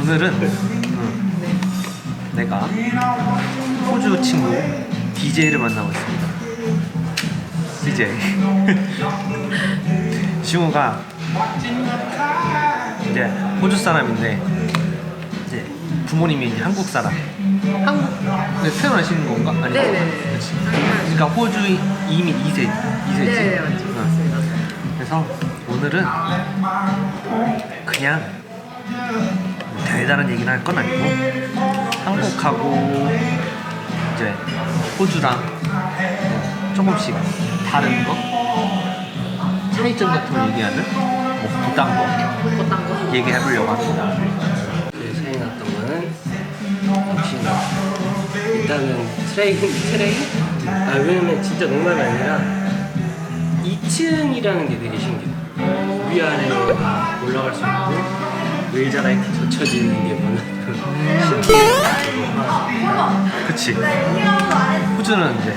오늘은 음, 내가 호주 친구 DJ를 만나고 있습니다. DJ. 지웅우가 이제 호주 사람인데 이제 부모님이 이제 한국 사람. 한국 네, 태어나시는 건가? 아니, 네네. 그렇지. 그러니까 호주 이민 2세, 2세지. 네, 맞죠. 맞습니다. 그래서 오늘은 그냥 대단한 얘기를 할 건 아니고 한국하고 이제 호주랑 조금씩 다른 거? 차이점 같은 거 얘기하는 뭐 부담 거? 어떤 거? 얘기해 보려고 합니다. 그 차이 났던 거는 역시나 일단은 트레인 트레인 아 왜냐면 진짜 농담이 아니라 2층이라는 게 되게 신기해 위아래로 다 올라갈 수 있고 의자가 이렇게 젖혀지는 게 뭐나 신기해 그치. 호주는 이제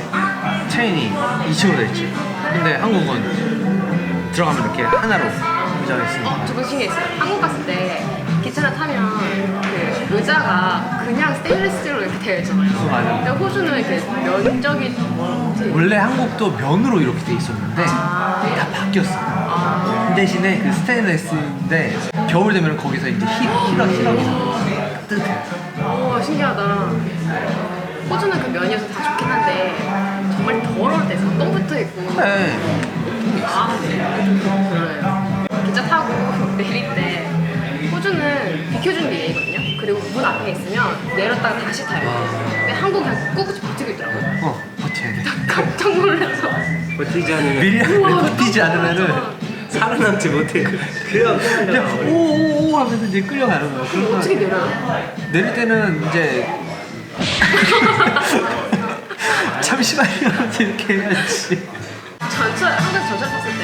체인이 2층으로 돼 있지. 근데 한국은 들어가면 이렇게 하나로 의자가 있으니까. 저거 신기했어요. 한국 갔을 때 기차를 타면 그 의자가 그냥 스테인리스로 이렇게 되어 있잖아요. 맞아요. 근데 호주는 이렇게 면적이 원래 한국도 면으로 이렇게 돼 있었는데 다 바뀌었어. 그 대신에 그 스테인레스인데 겨울 되면 거기서 이제 히, 히럭 히럭이 따뜻해. 오 신기하다. 호주는 그 면이어서 다 좋긴 한데 정말 더러울 때똥 붙어 있고 네. 아, 네. 좀 별로예요. 기차 타고 내릴 때 호주는 비켜주는 게 예의거든요. 그리고 문 앞에 있으면 내렸다가 다시 타요. 근데 한국 그냥 꿋꿋이 버티고 있더라고요. 어 버텨야 돼. 깜짝 놀라서. 버티지 않으면 미리 우와, 버티지 않으면은 살아남지 못해 그냥 그냥 오오오 하면서 이제 끌려가는 거야. 그럼 어떻게 내려요? 내릴 때는 이제 잠시만요 이렇게 해야지. 전철 한국 전철 탔을 때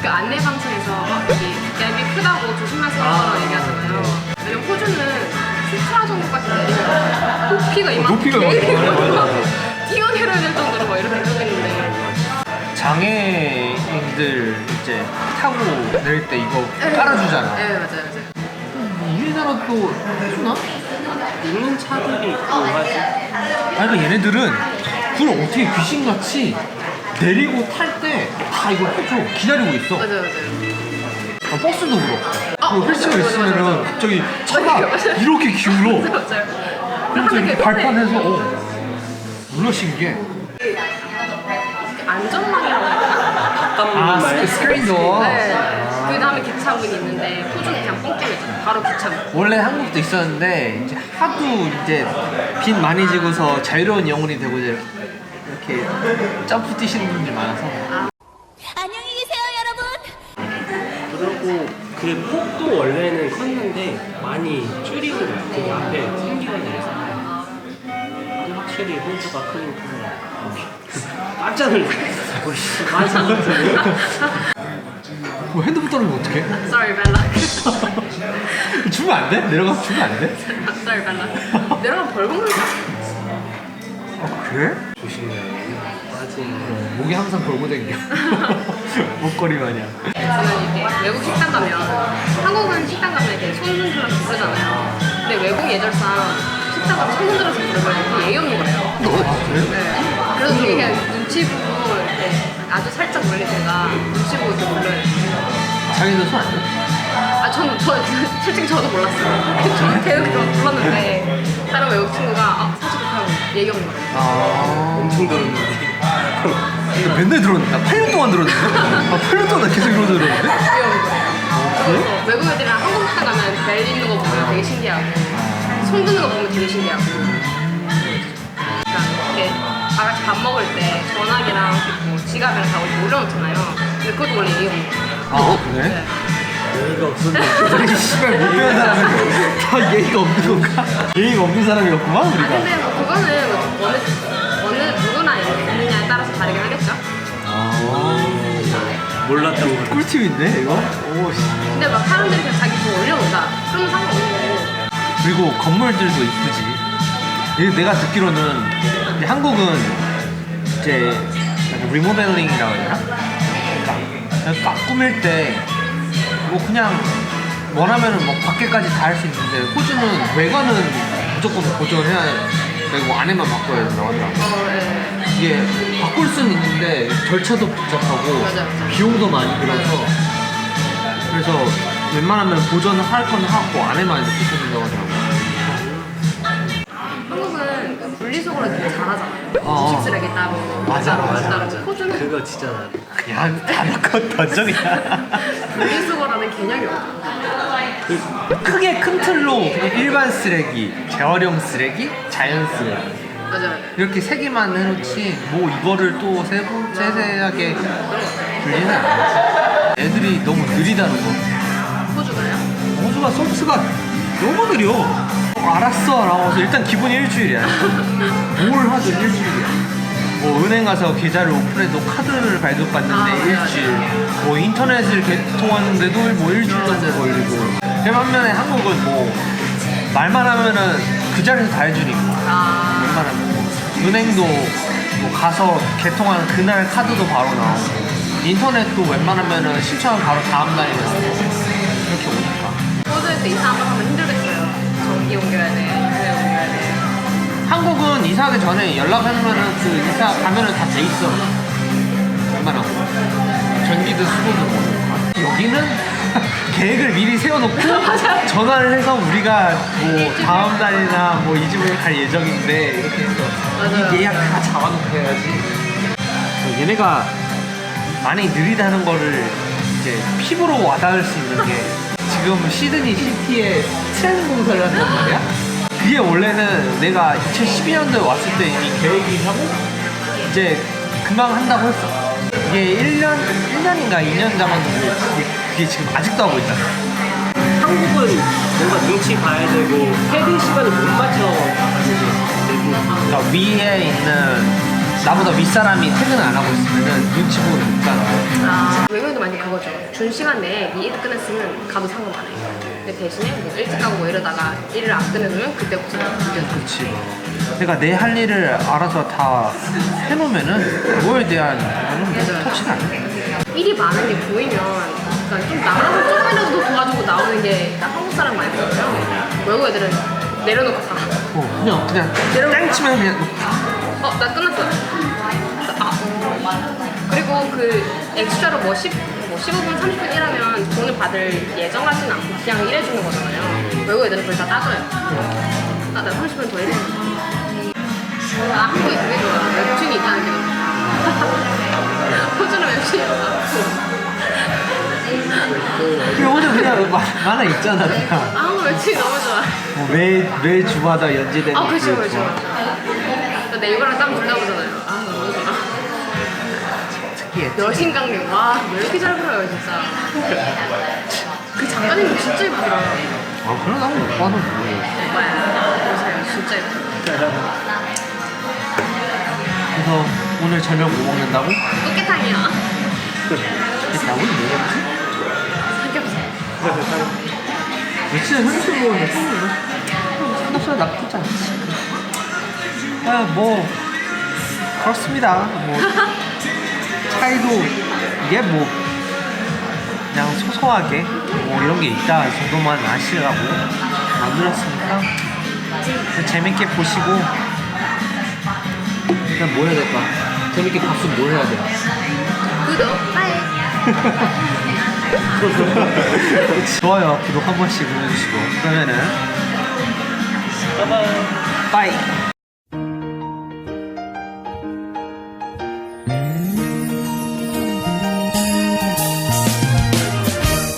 그 안내 방송에서 여기 갭이 크다고 조심하세요 아. 얘기하잖아요. 왜냐면 호주는 스트라 정도까지 내리면 높이가 이만큼 높이가 맞아. 뛰어내려야 될 정도로 막 이렇게 생겼는데 장애인들 이제 타고 내릴 때 이거 깔아주잖아. 네 맞아요 맞아요. 우리나라 또 해주나? 있는 차들이 있고 하지 아니 그러니까 얘네들은 그걸 어떻게 귀신같이 내리고 탈 때 다 이거 해줘 기다리고 있어 맞아요 맞아요. 아, 버스도 그렇고 아, 그 휠체어 맞아, 맞아, 있으면은 맞아. 갑자기 차가 맞아요, 맞아요. 이렇게 기울어 맞아요. 그래서 이렇게 이렇게 발판해서 어 놀라 신기해 안전망이라고? 잠깐만 말 스크린도 네. 그 다음에 기차문이 있는데 호주는 그냥 뻥 뚫려있잖아요. 바로 기차문. 원래 한국도 있었는데 이제 하도 이제 빚 많이 지고서 자유로운 영혼이 되고 이제 이렇게 점프 뛰시는 분들이 많아서 안녕히 계세요, 여러분. 그리고 그 폭도 원래는 컸는데 많이 줄이고 그 앞에 생기거든요. 그래서 근데 확실히 호주가 크긴 크네요. 깜짝 놀랐어. 뭐 핸드폰 떨어지면 어떡해? Sorry, Bella. 주면 안 돼? 내려가서 주면 안 돼? Sorry, Bella. 내려가면 벌금 물자. 아 그래? 조심해야 빠지는 목이 항상 걸고 댕겨 목걸이 마냥 저는 이렇게 외국 식당 가면 한국은 식당 가면 이렇게 손 흔들어서 부르잖아요. 근데 외국 예절상 식당 가면 손 흔들어서 부르면 예의 없는 거예요. 아 그래? 네. 그래서 되게 그냥 눈치 보고 이렇게 아주 살짝 몰리다가 눈치 보고 이렇게 몰라요. 자기도 손안 돼? 아, 저는, 저, 솔직히 저도 몰랐어요. 저는 대학교 불렀는데, 다른 외국 친구가, 아, 사실 그렇다고 얘기 없는 거예요. 아 엄청 들었는데 근데 맨날 들었는데 나 8년 동안 들었는데 아 8년 동안 나 계속 이러고 들었는데 얘기 없는 거예요. 그래서 외국 애들이랑 한국 식당 가면 벨 있는 거 보면 되게 신기하고, 손 드는 거 보면 되게 신기하고. 밥 먹을 때 전화기랑 뭐 지갑이랑 다 어디 올려놓잖아요. 근데 그것도 원래 거예요. 아 그래? 네. 예의가 없었는데 우리 씨발 못 배운 사람은 다 예의가 없는 건가? 예의가 없는 사람이었구만 아, 우리가 근데 뭐 그거는 뭐 어느, 어느 누구나 있느냐에 따라서 다르긴 하겠죠? 아 몰랐던 거 꿀팁인데 이거? 오 씨 근데 막 사람들이 그냥 자기 돈 올려놓는다. 그러면 상관없는 거고. 그리고 건물들도 이쁘지. 내가 듣기로는 한국은 이제 약간 리모델링이라고 해야 되나? 그러니까 그냥 딱 꾸밀 때 뭐 그냥 원하면은 뭐 밖에까지 다 할 수 있는데 호주는 외관은 무조건 보존해야 되고 안에만 바꿔야 된다고 하더라고. 네. 이게 바꿀 수는 있는데 절차도 복잡하고 맞아, 맞아. 비용도 많이 들어서 그래서 웬만하면 보존을 할 건 하고 안에만 이렇게 쓰는다고 하더라고. 한국은 그 분리수거를 되게 잘하잖아요. 어. 음식 쓰레기 따로, 맞아, 따로, 맞아, 따로. 맞아. 호주는 그거 진짜 나. 그냥 다 바꿔 던정이야. 분리수거라는 개념이 없어. 크게 큰 틀로 일반 쓰레기, 재활용 쓰레기, 자연 쓰레기 맞아요. 이렇게 세 개만 해놓지 뭐 이거를 또 세부 세세하게 분리는 안 하지. 애들이 너무 느리다는 거. 호주가요? 호주가 서비스가 너무 느려. 어, 알았어 라고 해서 일단 기본이 일주일이야. 뭘 하든 일주일이야. 뭐 은행 가서 계좌를 오픈해도 카드를 발급받는데 아, 맞아, 일주일. 뭐 인터넷을 개통하는데도 뭐 일주일 정도 걸리고. 반면에 한국은 뭐 말만 하면은 그 자리에서 다 해주니까. 아, 웬만하면 뭐 은행도 뭐 가서 개통하는 그날 카드도 바로 나오고 인터넷도 웬만하면은 신청은 바로 다음 날이나 이렇게 오니까. 호주에 때 이사 한번 하면 힘들겠어 요. 전기 옮겨야 돼, 인터넷 옮겨야 돼. 한국은 이사하기 전에 연락하면은 그 이사 가면은 다 돼 있어. 웬만하고. 전기든 수도든 뭐. 여기는 계획을 미리 세워놓고 전화를 해서 우리가 뭐 다음 날이나 뭐 이 집을 갈 예정인데 이렇게 해서 맞아요. 이 예약 다 잡아놓고 해야지. 얘네가 많이 느리다는 거를 이제 피부로 와닿을 수 있는 게 지금 시드니 시티에 트램 공사를 한단 말이야. 그게 원래는 내가 2012년도에 왔을 때 이미 계획이 하고 이제 금방 한다고 했어. 이게 1년, 1년인가 2년 잡았는데 그게, 지금 아직도 하고 있잖아. 한국은 뭔가 눈치 봐야 되고 헤딩 시간을 못 맞춰 그러니까 위에 있는 나보다 윗사람이 퇴근을 안 하고 있으면은 눈치 보는 못 가는 거야. 아, 외국인도 많이 그거죠. 준 시간 내에 네일 끝냈으면 가도 상관 안 해요. 근데 대신에 뭐 일찍 가고 뭐 이러다가 일을 안 끝내주면 그때부터 느껴져. 그렇지. 그러니까 내할 일을 알아서 다 해놓으면은 그거에 대한 거는 터치가 안 해. 일이 많은 게 보이면 그러니까 좀 나가서 조금이라도 도와주고 나오는 게나 한국 사람 많이 보여요. 외국 애들은 내려놓고 가. 어, 그냥 그냥 땡 치면 그냥 어, 나 끝났어. 아, 그리고 그 엑스트라로 뭐 10, 뭐 15분, 30분 일하면 돈을 받을 예정 같지는 않고 그냥 일해주는 거잖아요. 외국 애들은 그걸 다 따져요. 아, 나 30분 더 일해. 아, 한국이 되게 좋아. 외국인이 있다는 게. 호주는 외국인이 없고. 오늘 그냥 마- 만화 있잖아 그냥. 아, 한국 외국인이 너무 좋아. 뭐 매 매 주마다 연재되는 아, 그렇죠, 그 그렇죠. 조- 나 네이버랑 땀 둘러보잖아요. 아, 너무 좋아. 특이해. 여신강림 와 왜 이렇게 잘 그려요 진짜 그 작가님 진짜 예쁘더라 아 그러다 오빠는 뭐해. 오빠야 보세요 진짜 예뻐 그래서 오늘 저녁 뭐 먹는다고? 꽃게탕이야 나 오늘 뭐 먹지? 삼겹살 며칠 전에 현수 먹었는데 삼겹살 나쁘지 않지. 아 뭐 그렇습니다. 뭐 차이도 이게 뭐 그냥 소소하게 뭐 이런 게 있다 정도만 아시라고 만들었으니까 재밌게 보시고 일단 뭐 해야 될까? 재밌게 봤으면 뭘 해야 돼? 구독 빠이 좋아요 구독 한 번씩 눌러주시고 그러면은 빠이